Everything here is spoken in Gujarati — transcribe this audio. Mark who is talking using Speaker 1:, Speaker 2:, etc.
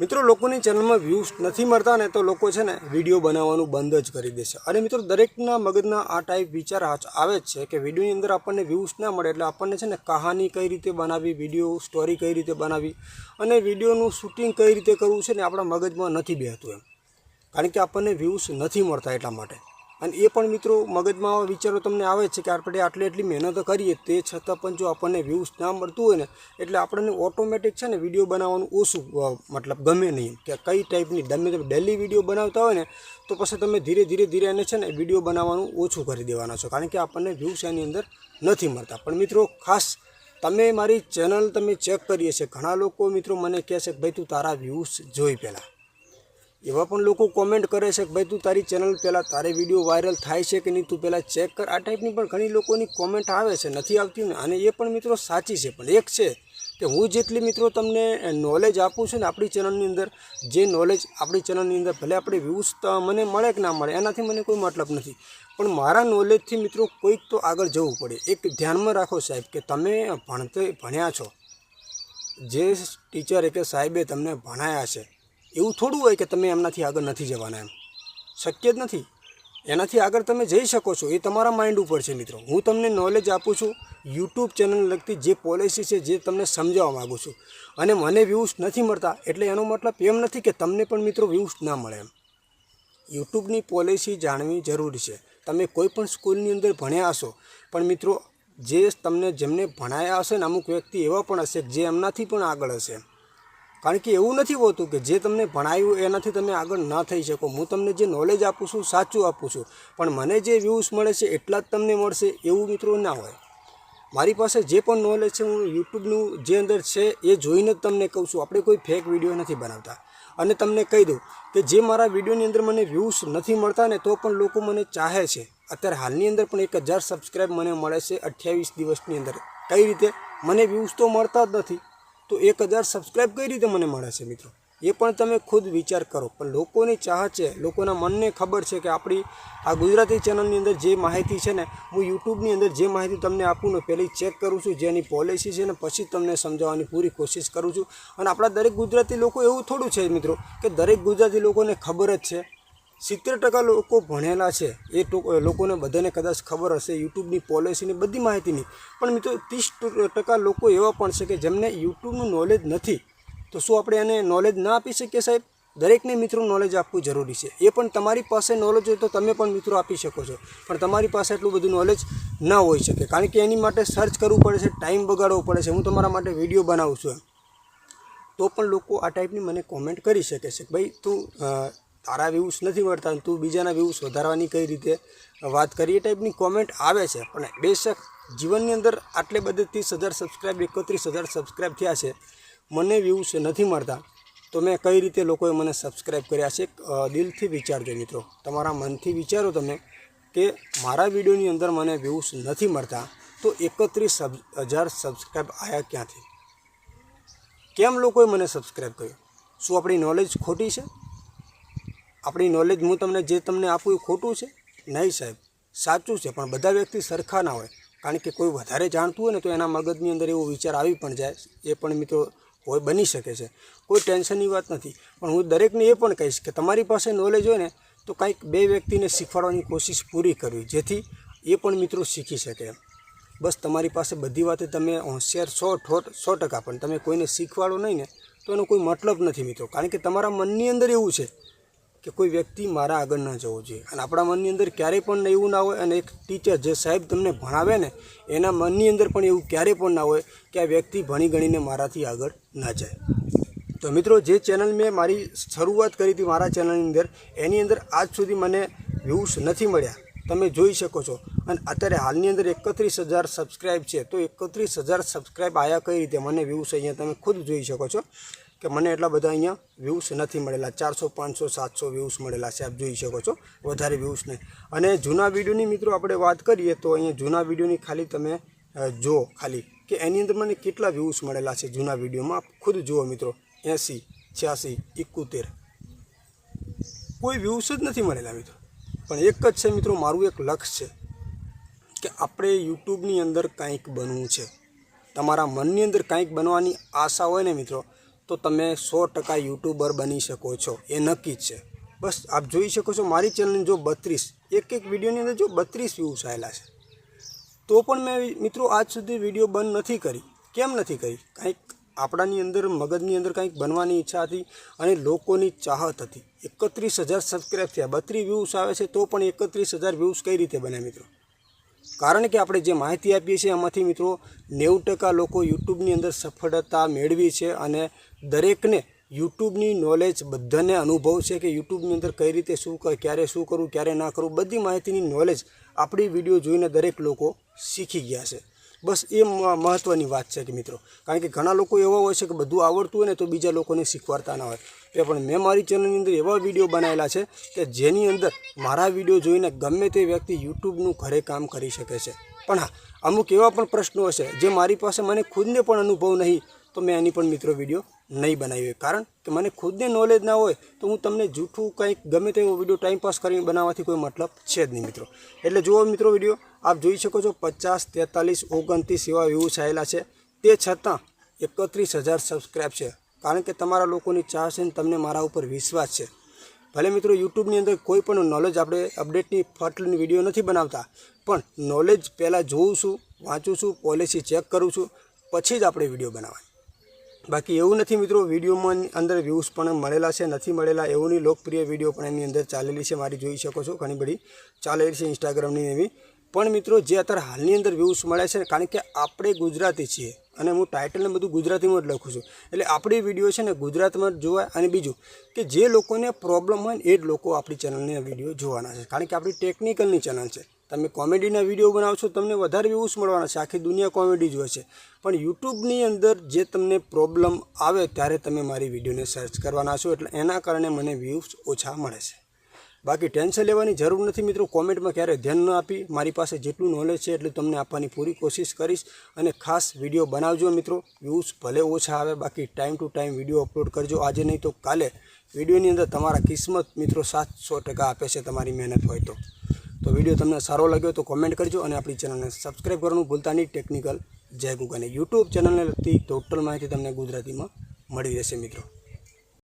Speaker 1: મિત્રો, લોકોની ચેનલમાં વ્યૂઝ નથી મળતા ને તો લોકો છે ને વીડિયો બનાવવાનું બંધ જ કરી દેશે અને મિત્રો, દરેકના મગજના આ ટાઈપ વિચાર આવે જ છે કે વિડીયોની અંદર આપણને વ્યૂઝ ના મળે એટલે આપણને છે ને કહાની કઈ રીતે બનાવવી વીડિયો સ્ટોરી કઈ રીતે બનાવવી અને વિડીયોનું શૂટિંગ કઈ રીતે કરવું છે ને આપણા મગજમાં નથી બેહતું એમ. કારણ કે આપણને વ્યૂઝ નથી મળતા એટલા માટે. અને એ પણ મિત્રો મગજમાં વિચારો તમને આવે છે કે આપણે આટલી એટલી મહેનત કરીએ તે છતાં પણ જો આપણને વ્યૂઝ ના મળતું હોય ને, એટલે આપણને ઓટોમેટિક છે ને વીડિયો બનાવવાનું ઓછું મતલબ ગમે નહીં. કે કઈ ટાઈપની તમે તમે ડેલી વીડિયો બનાવતા હોય ને, તો પછી તમે ધીરે ધીરે ધીરે એને છે ને વીડિયો બનાવવાનું ઓછું કરી દેવાના છો. કારણ કે આપણને વ્યૂઝ એની અંદર નથી મળતા. પણ મિત્રો ખાસ તમે મારી ચેનલ તમે ચેક કરીએ છે. ઘણા લોકો મિત્રો મને કહે છે કે ભાઈ તું તારા વ્યૂઝ જોઈ પહેલાં. એવા પણ લોકો કોમેન્ટ કરે છે કે ભાઈ તું તારી ચેનલ પહેલાં તારે વીડિયો વાયરલ થાય છે કે નહીં તું પહેલાં ચેક કર. આ ટાઈપની પણ ઘણી લોકોની કોમેન્ટ આવે છે, નથી આવતી અને એ પણ મિત્રો સાચી છે, પણ એક છે કે હું જેટલી મિત્રો તમને નોલેજ આપું છું ને આપણી ચેનલની અંદર, જે નોલેજ આપણી ચેનલની અંદર ભલે આપણે વ્યૂઝ મને મળે કે ના મળે, એનાથી મને કોઈ મતલબ નથી. પણ મારા નોલેજથી મિત્રો કોઈક તો આગળ જવું પડે. એક ધ્યાનમાં રાખો સાહેબ કે તમે ભણતે ભણ્યા છો. જે ટીચરે કે સાહેબે તમને ભણાયા છે એવું થોડું હોય કે તમે એમનાથી આગળ નથી જવાના એમ. શક્ય જ નથી. એનાથી આગળ તમે જઈ શકો છો, એ તમારા માઇન્ડ ઉપર છે મિત્રો. હું તમને નોલેજ આપું છું યુટ્યુબ ચેનલ લગતી જે પોલિસી છે, જે તમને સમજાવવા માગું છું. અને મને વ્યૂઝ નથી મળતા, એટલે એનો મતલબ એમ નથી કે તમને પણ મિત્રો વ્યૂઝ ના મળે એમ. યુટ્યુબની પોલિસી જાણવી જરૂરી છે. તમે કોઈ પણ સ્કૂલની અંદર ભણ્યા હશો, પણ મિત્રો જે તમને જેમને ભણાયા હશે ને અમુક વ્યક્તિ એવા પણ હશે જે એમનાથી પણ આગળ હશે કારણ કે એવું નથી હોતું કે જે તમને ભણાયું એનાથી તમે આગળ ના થઈ શકો. હું તમને જે નોલેજ આપું છું, સાચું આપું છું. પણ મને જે વ્યૂઝ મળે છે એટલા જ તમને મળશે એવું મિત્રો ના હોય. મારી પાસે જે પણ નોલેજ છે, હું યુટ્યુબનું જે અંદર છે એ જોઈને જ તમને કહું છું. આપણે કોઈ ફેક વીડિયો નથી બનાવતા. અને તમને કહી દઉં કે જે મારા વિડીયોની અંદર મને વ્યૂઝ નથી મળતા ને તો પણ લોકો મને ચાહે છે. અત્યારે હાલની અંદર પણ એક હજાર સબસ્ક્રાઈબ મને મળે છે અઠ્યાવીસ દિવસની અંદર. કઈ રીતે? મને વ્યૂઝ તો મળતા જ નથી. તો એક હજાર સબસ્ક્રાઈબ કઈ રીતે મને મળે છે મિત્રો? એ પણ તમે ખુદ વિચાર કરો. પણ લોકોની ચાહત છે, લોકોના મનને ખબર છે કે આપણી આ ગુજરાતી ચેનલની અંદર જે માહિતી છે ને, હું યુટ્યુબની અંદર જે માહિતી તમને આપું ને પહેલી ચેક કરું છું, જેની પોલિસી છે ને, પછી તમને સમજાવવાની પૂરી કોશિશ કરું છું. અને આપણા દરેક ગુજરાતી લોકો એવું થોડું છે મિત્રો, કે દરેક ગુજરાતી લોકોને ખબર જ છે. સિત્તેર ટકા લોકો ભણેલા છે. એ લોકોને બધાને કદાચ ખબર હશે, યુટ્યુબની પોલિસીની બધી માહિતીની પણ મિત્રો, ત્રીસ ટકા લોકો એવા પણ છે કે જેમને યુટ્યુબનું નોલેજ નથી. તો શું આપણે એને નોલેજ ના આપી શકીએ સાહેબ? દરેકને મિત્રો નોલેજ આપવું જરૂરી છે. એ પણ તમારી પાસે નોલેજ હોય તો તમે પણ મિત્રો આપી શકો છો. પણ તમારી પાસે એટલું બધું નોલેજ ના હોઈ શકે. કારણ કે એની માટે સર્ચ કરવું પડે છે ટાઈમ બગાડવો પડે છે. હું તમારા માટે વીડિયો બનાવું છું તો પણ લોકો આ ટાઈપની મને કોમેન્ટ કરી શકે છે ભાઈ તું તારા વ્યૂઝ નથી મળતા તું બીજાના વ્યૂઝ વધારવાની કઈ રીતે વાત કરી એ ટાઈપની કોમેન્ટ આવે છે. પણ બેશક જીવનની અંદર આટલે બધે ત્રીસ હજાર સબસ્ક્રાઈબ એકત્રીસ હજાર સબસ્ક્રાઈબ થયા છે. મને વ્યૂઝ નથી મળતા. તો મેં કઈ રીતે લોકોએ મને સબસ્ક્રાઈબ કર્યા છે? દિલથી વિચારજો મિત્રો. તમારા મનથી વિચારો તમે કે મારા વિડીયોની અંદર મને વ્યૂઝ નથી મળતા. તો એકત્રીસ હજાર સબસ્ક્રાઈબ આવ્યા ક્યાંથી? કેમ લોકોએ મને સબસ્ક્રાઈબ કર્યું? શું આપણી નોલેજ ખોટી છે? આપણી નોલેજ હું તમને જે તમને આપું એ ખોટું છે? નહીં સાહેબ. સાચું છે, પણ બધા વ્યક્તિ સરખા ના હોય. કારણ કે કોઈ વધારે જાણતું હોય ને તો એના મગજની અંદર એવો વિચાર આવી પણ જાય. એ પણ મિત્રો હોય, બની શકે છે. કોઈ ટેન્શનની વાત નથી. પણ હું દરેકને એ પણ કહીશ કે તમારી પાસે નોલેજ હોય ને તો કાંઈક બે વ્યક્તિને શીખવાડવાની કોશિશ પૂરી કરવી. જેથી એ પણ મિત્રો શીખી શકે બસ તમારી પાસે બધી વાતે તમે હોશિયાર સો ઠોટ સો ટકા. પણ તમે કોઈને શીખવાડો નહીં ને તો એનો કોઈ મતલબ નથી મિત્રો. કારણ કે તમારા મનની અંદર એવું છે કે કોઈ વ્યક્તિ મારા આગળ ન જવો જોઈએ. અને આપણા મનની અંદર ક્યારેય પણ એવું ના હોય અને એક ટીચર જે સાહેબ તમને ભણાવે ને, એના મનની અંદર પણ એવું ક્યારેય પણ ના હોય કે આ વ્યક્તિ ભણી ગણીને મારાથી આગળ ના જાય. તો મિત્રો, જે ચેનલ મેં મારી શરૂઆત કરી હતી મારા ચેનલની અંદર, એની અંદર આજ સુધી મને વ્યૂઝ નથી મળ્યા. તમે જોઈ શકો છો. અને અત્યારે હાલની અંદર એકત્રીસ હજાર સબસ્ક્રાઈબ છે. તો એકત્રીસ હજાર સબસ્ક્રાઈબ આવ્યા કઈ રીતે? મને વ્યૂઝ અહીંયા તમે ખુદ જોઈ શકો છો. કે મને એટલા બધા અહીંયા વ્યૂઝ નથી મળેલા. ચારસો, પાંચસો, સાતસો વ્યૂઝ મળેલા છે, આપ જોઈ શકો છો. વધારે વ્યૂઝ નહીં. અને જૂના વિડીયોની મિત્રો આપણે વાત કરીએ તો અહીંયા જૂના વિડીયોની ખાલી તમે જુઓ ખાલી કે એની અંદર મને કેટલા વ્યૂઝ મળેલા છે જૂના વિડીયોમાં. ખુદ જુઓ મિત્રો. એંસી, છ્યાસી એકોતેર કોઈ વ્યૂઝ જ નથી મળેલા મિત્રો. પણ એક જ છે મિત્રો, મારું એક લક્ષ્ય છે કે આપણે યુટ્યુબની અંદર કંઈક બનવું છે. તમારા મનની અંદર કંઈક બનવાની આશા હોય ને મિત્રો તો તમે સો ટકા યુટ્યુબર બની શકો છો. એ નક્કી જ છે. બસ આપ જોઈ શકો છો મારી ચેનલની જો બત્રીસ, એક એક વિડીયોની અંદર જો બત્રીસ વ્યૂઝ આવેલા છે. તો પણ મેં મિત્રો આજ સુધી વીડિયો બંધ નથી કરી. કેમ નથી કરી? કંઈક આપણાની અંદર, મગજની અંદર કંઈક બનવાની ઈચ્છા હતી અને લોકોની ચાહત હતી. એકત્રીસ હજાર સબસ્ક્રાઈબ થયા. બત્રીસ વ્યૂઝ આવે છે તો પણ એકત્રીસ હજાર વ્યૂઝ કઈ રીતે બને મિત્રો? કારણ કે આપણે જે માહિતી આપીએ છીએ એમાંથી મિત્રો નેવું ટકા લોકો યુટ્યુબની અંદર સફળતા મેળવી છે અને દરેકને યુટ્યુબની નોલેજ બધાને અનુભવ છે કે યુટ્યુબની અંદર કઈ રીતે શું ક્યારે શું કરવું, ક્યારે ના કરવું, બધી માહિતીની નોલેજ આપણી વીડિયો જોઈને દરેક લોકો શીખી ગયા છે. બસ એ મહત્ત્વની વાત છે કે મિત્રો. કારણ કે ઘણા લોકો એવા હોય છે કે બધું આવડતું હોય ને તો બીજા લોકોને શીખવાડતા ના હોય. એ પણ મેં મારી ચેનલની અંદર એવા વીડિયો બનાવેલા છે કે જેની અંદર મારા વીડિયો જોઈને ગમે તે વ્યક્તિ યુટ્યુબનું ઘરે કામ કરી શકે છે. પણ હા, અમુક એવા પણ પ્રશ્નો હશે જે મારી પાસે મને ખુદને પણ અનુભવ નહીં, તો મેં એની પણ મિત્રો વીડિયો નહીં બનાવ્યો કારણ કે મને ખુદને નોલેજ ના હોય તો હું તમને જૂઠું કંઈક ગમે તેવો વીડિયો ટાઈમ પાસ કરીને બનાવવાથી કોઈ મતલબ છે જ નહીં મિત્રો. એટલે જુઓ મિત્રો વીડિયો આપ જોઈ શકો છો પચાસ, તેતાલીસ, ઓગણત્રીસ એવા વ્યૂઝ આવેલા છે. તે છતાં એકત્રીસ હજાર સબસ્ક્રાઈબ છે. કારણ કે તમારા લોકોની ચાહ ને તમને મારા ઉપર વિશ્વાસ છે. ભલે મિત્રો યુટ્યુબની અંદર કોઈ પણ નોલેજ આપણે અપડેટની ફટની વીડિયો નથી બનાવતા, પણ નોલેજ પહેલાં જોઉં છું, વાંચું છું પોલિસી ચેક કરું છું, પછી જ આપણે વીડિયો બનાવવાની બાકી એવું નથી મિત્રો, વિડીયોમાં અંદર વ્યૂઝ પણ મળેલા છે, નથી મળેલા એવુંની લોકપ્રિય વીડિયો પણ એની અંદર ચાલેલી છે, મારી જોઈ શકો છો, ઘણી બધી ચાલેલી છે ઇન્સ્ટાગ્રામની એવી. પણ મિત્રો, જે અત્યારે હાલની અંદર વ્યૂઝ મળે છે, કારણ કે આપણે ગુજરાતી છીએ અને હું ટાઇટલને બધું ગુજરાતીમાં જ લખું છું. એટલે આપણી વીડિયો છે ને ગુજરાતમાં જોવાય અને બીજું કે જે લોકોને પ્રોબ્લેમ હોય એ જ લોકો આપણી ચેનલની વીડિયો જોવાના છે. કારણ કે આપણી ટેકનિકલની ચેનલ છે. તમે કોમેડીના વીડિયો બનાવશો, તમને વધારે વ્યૂઝ મળવાના છે. આખી દુનિયા કોમેડી જ છે. પણ યુટ્યુબની અંદર જે તમને પ્રોબ્લેમ આવે ત્યારે તમે મારી વિડીયોને સર્ચ કરવાના છો. એટલે એના કારણે મને વ્યૂઝ ઓછા મળે છે. બાકી ટેન્શન લેવાની જરૂર નથી મિત્રો. કોમેન્ટમાં ક્યારેય ધ્યાન ન આપી. મારી પાસે જેટલું નોલેજ છે એટલું તમને આપવાની પૂરી કોશિશ કરીશ. અને ખાસ વીડિયો બનાવજો મિત્રો. વ્યૂઝ ભલે ઓછા આવે, બાકી time to time video upload કરજો. આજે નહીં તો કાલે. વિડીયોની અંદર તમારા કિસ્મત મિત્રો સાતસો ટકા આપે છે તમારી મહેનત હોય તો. તો વીડિયો તમને સારો લાગ્યો તો કોમેન્ટ કરજો અને આપણી ચેનલને સબસ્ક્રાઈબ કરવાનું ભૂલતા નહીં. ટેકનિકલ જય ગુગાને યુટ્યુબ ચેનલને લગતી ટોટલ માહિતી તમને ગુજરાતીમાં મળી રહેશે મિત્રો.